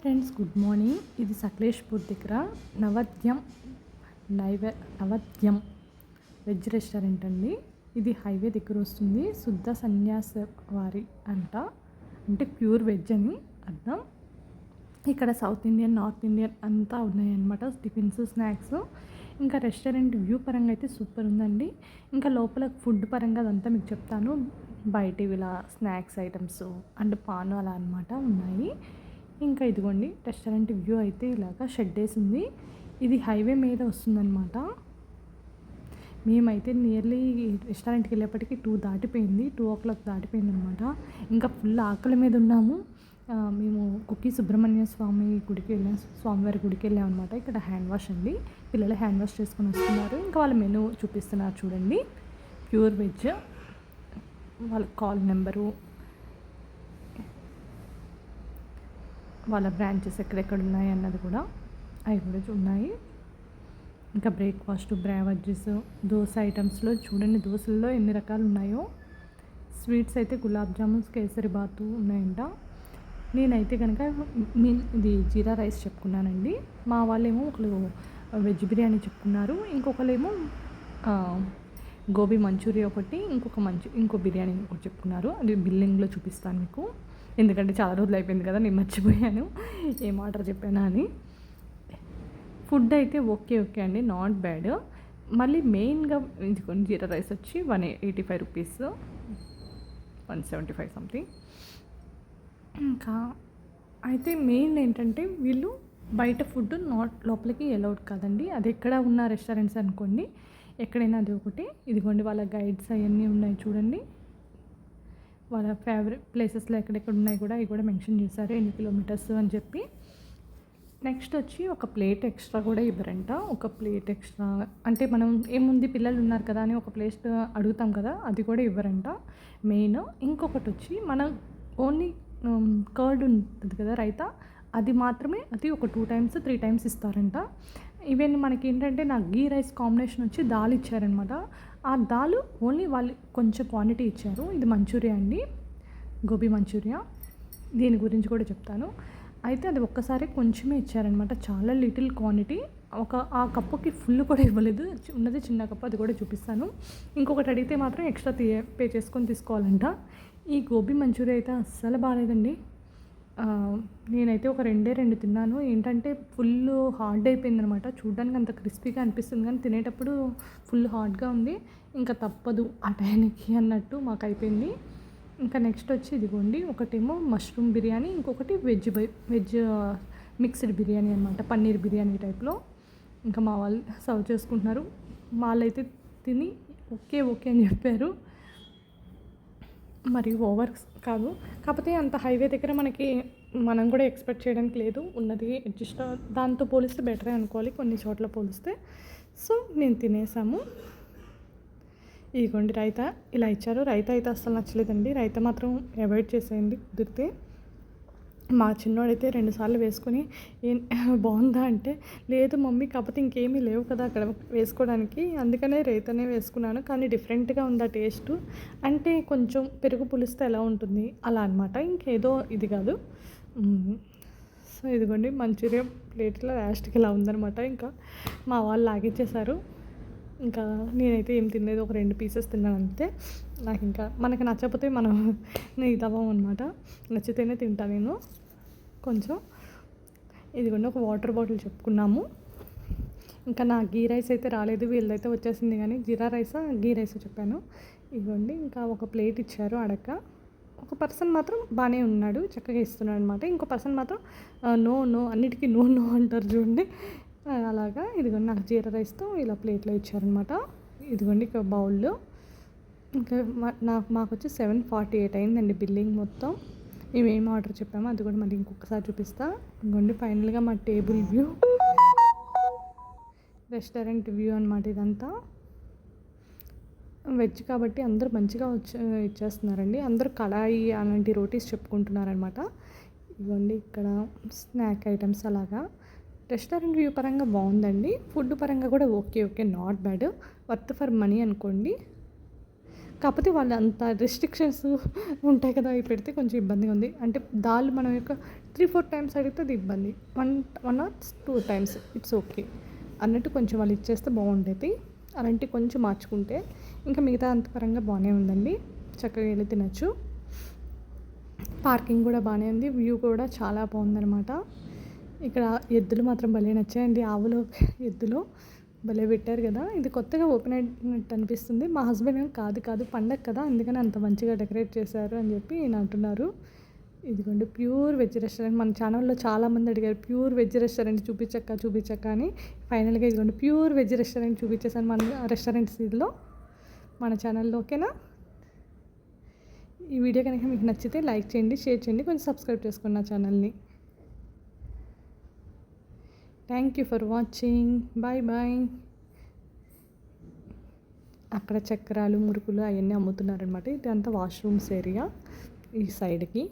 Friends good morning ఇది సకలేష్పూర్ దగ్గర నవద్యం నైవ నవద్యం వెజ్ రెస్టారెంట్ అండి. ఇది హైవే దగ్గర వస్తుంది. శుద్ధ సన్యాస వారి అంట. అంటే ప్యూర్ వెజ్ అని అర్థం. ఇక్కడ సౌత్ ఇండియన్ నార్త్ ఇండియన్ అంతా ఉన్నాయన్నమాట టిఫిన్స్ స్నాక్స్. ఇంకా రెస్టారెంట్ వ్యూ పరంగా అయితే సూపర్ ఉందండి. ఇంకా లోపల ఫుడ్ పరంగా అదంతా మీకు చెప్తాను. బయట ఇలా స్నాక్స్ ఐటమ్స్ అండ్ పాను అలా అనమాట ఉన్నాయి. ఇంకా ఇదిగోండి రెస్టారెంట్ వ్యూ అయితే ఇలాగా షెడ్ ఉంది ఇది హైవే మీద వస్తుందన్నమాట. మేమైతే నియర్లీ రెస్టారెంట్కి వెళ్ళేప్పటికి టూ దాటిపోయింది టూ ఓ క్లాక్ దాటిపోయింది అనమాట ఇంకా ఫుల్ ఆకలి మీద ఉన్నాము. మేము కుక్కి సుబ్రహ్మణ్య స్వామి గుడికి వెళ్ళాం స్వామివారి గుడికి వెళ్ళాం అనమాట ఇక్కడ హ్యాండ్ వాష్ అండి. పిల్లలు హ్యాండ్ వాష్ చేసుకొని వస్తున్నారు. ఇంకా వాళ్ళ మెనూ చూపిస్తున్నారు చూడండి. Pure veg. వాళ్ళ కాల్ నెంబరు వాళ్ళ బ్రాంచెస్ ఎక్కడెక్కడ ఉన్నాయి అన్నది కూడా అవి కూడా ఉన్నాయి ఇంకా బ్రేక్ఫాస్ట్ బ్రావెజెస్ దోశ ఐటమ్స్లో చూడండి. దోశల్లో ఎన్ని రకాలు ఉన్నాయో. స్వీట్స్ అయితే గులాబ్ జామున్స్ కేసరి బాతు ఉన్నాయంట. నేనైతే కనుక మీ ఇది జీరా రైస్ చెప్పుకున్నానండి. మా వాళ్ళేమో ఒకరు వెజ్ బిర్యానీ చెప్పుకున్నారు. ఇంకొకరేమో గోబీ మంచూరియా ఒకటి ఇంకొక మంచు ఇంకో బిర్యానీ ఒకటి చెప్పుకున్నారు. అది బిల్లింగ్లో చూపిస్తాను మీకు. ఎందుకంటే చాలా రోజులు అయిపోయింది కదా నేను మర్చిపోయాను. ఏం ఆర్డర్ చెప్పానా అని. ఫుడ్ అయితే ఓకే ఓకే అండి నాట్ బ్యాడ్ మళ్ళీ మెయిన్గా ఇదిగోండి జీరా రైస్ వచ్చి one eighty five rupees. One seventy five something ఇంకా అయితే మెయిన్ ఏంటంటే వీళ్ళు బయట ఫుడ్ నాట్ లోపలికి అలౌడ్ కాదండి. అది ఎక్కడ ఉన్న రెస్టారెంట్స్ అనుకోండి ఎక్కడైనా అది ఒకటి. ఇదిగోండి వాళ్ళ గైడ్స్ అవన్నీ ఉన్నాయి చూడండి. వాళ్ళ ఫేవరెట్ ప్లేసెస్లో ఎక్కడెక్కడ ఉన్నాయి కూడా అవి కూడా మెన్షన్ చేశారు ఎన్ని కిలోమీటర్స్ అని చెప్పి. నెక్స్ట్ వచ్చి ఒక ప్లేట్ ఎక్స్ట్రా కూడా ఇవ్వరంట. ఒక ప్లేట్ ఎక్స్ట్రా అంటే మనం ఏముంది పిల్లలు ఉన్నారు కదా అని ఒక ప్లేట్ అడుగుతాం కదా అది కూడా ఇవ్వరంట. మెయిన్ ఇంకొకటి వచ్చి మనం ఓన్లీ కర్డ్ um, ఉంటుంది కదా రైతా అది మాత్రమే అది ఒక టూ టైమ్స్ త్రీ టైమ్స్ ఇస్తారంట. ఈవెన్ మనకి ఏంటంటే నాకు గీ రైస్ కాంబినేషన్ వచ్చి దాల్ ఇచ్చారనమాట ఆ దాల్ ఓన్లీ వాళ్ళు కొంచెం క్వాంటిటీ ఇచ్చారు. ఇది మంచూరియా అండి. గోబీ మంచూరియా. దీని గురించి కూడా చెప్తాను. అయితే అది ఒక్కసారి కొంచెమే ఇచ్చారనమాట చాలా లిటిల్ క్వాంటిటీ ఒక ఆ కప్పుకి ఫుల్ కూడా ఇవ్వలేదు. ఉన్నది చిన్న కప్పు అది కూడా చూపిస్తాను. ఇంకొకటి అడిగితే మాత్రం ఎక్స్ట్రా తీ పే చేసుకొని తీసుకోవాలంట. ఈ గోబీ మంచూరియా అయితే అస్సలు బాగాలేదండి నేనైతే ఒక రెండే రెండు తిన్నాను. ఏంటంటే ఫుల్ హార్డ్ అయిపోయింది అనమాట చూడడానికి అంత క్రిస్పీగా అనిపిస్తుంది కానీ తినేటప్పుడు ఫుల్ హార్డ్గా ఉంది. ఇంకా తప్పదు ఆ టైంకి అన్నట్టు మాకు అయిపోయింది. ఇంకా నెక్స్ట్ వచ్చి ఇదిగోండి ఒకటేమో మష్రూమ్ బిర్యానీ ఇంకొకటి veg by veg mixed biryani అనమాట పన్నీర్ బిర్యానీ టైప్లో. ఇంకా మా వాళ్ళు సర్వ్ చేసుకుంటున్నారు. వాళ్ళైతే తిని ఓకే ఓకే అని చెప్పారు. మరి ఓవర్ కాదు. కాకపోతే అంత హైవే దగ్గర మనకి మనం కూడా ఎక్స్పెక్ట్ చేయడానికి లేదు. ఉన్నది అడ్జస్ట్ దాంతో పోలిస్తే బెటరే అనుకోవాలి. కొన్ని చోట్ల పోలిస్తే. సో నేను తినేసాము. ఇదిగోండి రైతా. ఇలా ఇచ్చారు. రైతా అయితే అస్సలు నచ్చలేదండి. రైతా మాత్రం అవాయిడ్ చేసేయండి కుదిరితే. మా చిన్నోడైతే రెండుసార్లు వేసుకొని ఏం బాగుందా అంటే లేదు మమ్మీ కాకపోతే ఇంకేమీ లేవు కదా అక్కడ వేసుకోవడానికి. అందుకనే రైతనే వేసుకున్నాను కానీ డిఫరెంట్గా ఉంది ఆ టేస్ట్? అంటే కొంచెం పెరుగు పులిస్తే ఎలా ఉంటుంది? అలా అనమాట ఇంకేదో ఇది కాదు. సో ఇదిగోండి మంచూరియా ప్లేట్లో లాస్ట్కి ఇలా ఉందనమాట ఇంకా మా వాళ్ళు లాగిచ్చేశారు ఇంకా నేనైతే ఏం తినలేదు ఒక రెండు పీసెస్ తిన్నాను అంతే. నాకు ఇంకా మనకి నచ్చకపోతే మనం ఇది అవ్వం అనమాట నచ్చితేనే తింటా నేను. కొంచెం ఇదిగోండి ఒక వాటర్ బాటిల్ చెప్పుకున్నాము. ఇంకా నా గీ రైస్ అయితే రాలేదు వీళ్ళైతే వచ్చేసింది కానీ జీరా రైస్ గీ రైస్ చెప్పాను. ఇదిగోండి ఇంకా ఒక ప్లేట్ ఇచ్చారు అడక్క. ఒక పర్సన్ మాత్రం బాగానే ఉన్నాడు చక్కగా ఇస్తున్నాడు అనమాట ఇంకో పర్సన్ మాత్రం నో నో అన్నిటికీ నో నో అంటారు చూడండి. అలాగా ఇదిగోండి నాకు జీరా రైస్తో ఇలా ప్లేట్లో ఇచ్చారనమాట ఇదిగోండి ఇక బౌల్లో. ఇంకా మా- నాకు మాకు వచ్చి సెవెన్ ఫార్టీ ఎయిట్ అయిందండి బిల్లింగ్ మొత్తం. మేము ఏం ఆర్డర్ చెప్పామో అది కూడా మళ్ళీ ఇంకొకసారి చూపిస్తా. ఇంకోండి ఫైనల్గా మా టేబుల్ వ్యూ. రెస్టారెంట్ వ్యూ అనమాట ఇదంతా. వెజ్ కాబట్టి అందరూ మంచిగా వచ్చి ఇచ్చేస్తున్నారండి. అందరూ కళాయి అలాంటి రోటీస్ చెప్పుకుంటున్నారనమాట ఇవ్వండి ఇక్కడ స్నాక్ ఐటమ్స్ అలాగా. రెస్టారెంట్ వ్యూ పరంగా బాగుందండి. ఫుడ్ పరంగా కూడా okay okay not bad. Worth for money అనుకోండి. కాకపోతే వాళ్ళు అంత రెస్ట్రిక్షన్స్ ఉంటాయి కదా అవి పెడితే కొంచెం ఇబ్బందిగా ఉంది. అంటే దాల్ మనం యొక్క త్రీ ఫోర్ టైమ్స్ అడిగితే అది ఇబ్బంది. One one or two times it's okay. అన్నట్టు కొంచెం వాళ్ళు ఇచ్చేస్తే బాగుండేది. అలాంటివి కొంచెం మార్చుకుంటే ఇంకా మిగతా అంత పరంగా బాగానే ఉందండి. చక్కగా వెళ్ళి తినచ్చు. పార్కింగ్ కూడా బాగానే ఉంది. వ్యూ కూడా చాలా బాగుందన్నమాట. ఇక్కడ ఎద్దులు మాత్రం భలే నచ్చాయండి. ఆవులు ఎద్దులు భలే పెట్టారు కదా. ఇది కొత్తగా ఓపెన్ అయినట్టు అనిపిస్తుంది. మా హస్బెండ్ ఏమో కాదు కాదు పండగ కదా అందుకని అంత మంచిగా డెకరేట్ చేశారు అని చెప్పి ఈయన అంటున్నారు. ఇదిగోండి ప్యూర్ వెజ్ రెస్టారెంట్ మన ఛానల్లో చాలామంది అడిగారు ప్యూర్ వెజ్ రెస్టారెంట్ చూపించక్క చూపించక్క అని. ఫైనల్గా ఇదిగోండి ప్యూర్ వెజ్ రెస్టారెంట్ చూపించేసాను మన రెస్టారెంట్ ఇదిలో మన ఛానల్లో ఓకేనా? ఈ వీడియో కనుక మీకు నచ్చితే లైక్ చేయండి షేర్ చేయండి. కొంచెం సబ్స్క్రైబ్ చేసుకోండి నా. ఛానల్ని thank you for watching bye bye అక్కడ చక్రాలు మురుకులు అవన్నీ అమ్ముతున్నారనమాట ఇదంతా వాష్రూమ్స్ ఏరియా ఈ సైడ్కి